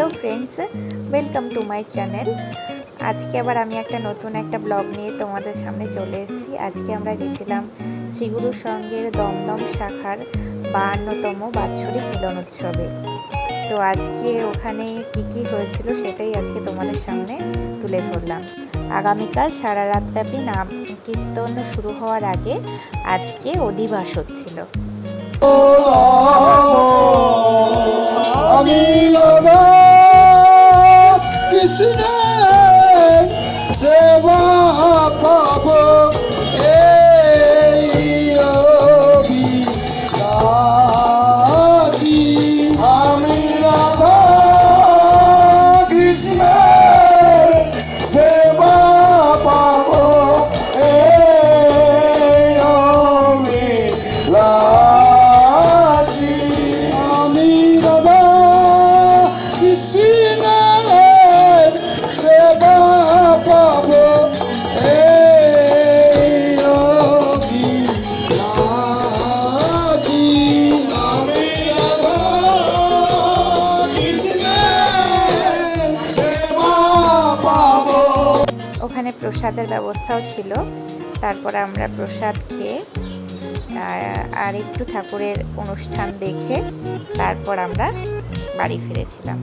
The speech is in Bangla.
Hello friends, welcome to my channel. আজকে আবার আমি একটা নতুন একটা ব্লগ নিয়ে তোমাদের সামনে চলে এসেছি। আজকে আমরা গেছিলাম শ্রীগুরু সঙ্গের দমদম শাখার বাহান্নতম বাৎসরিক মিলন উৎসবে। তো আজকে ওখানে কি কি হয়েছিল সেটাই আজকে তোমাদের সামনে তুলে ধরলাম। আগামীকাল সারা রাতব্যাপী নাম কীর্তন শুরু হওয়ার আগে আজকে অধিবাস হচ্ছিল। Krishna. ওখানে প্রসাদের ব্যবস্থাও ছিল। তারপর আমরা প্রসাদ খেয়ে আর একটু ঠাকুরের অনুষ্ঠান দেখে তারপর আমরা বাড়ি ফিরেছিলাম।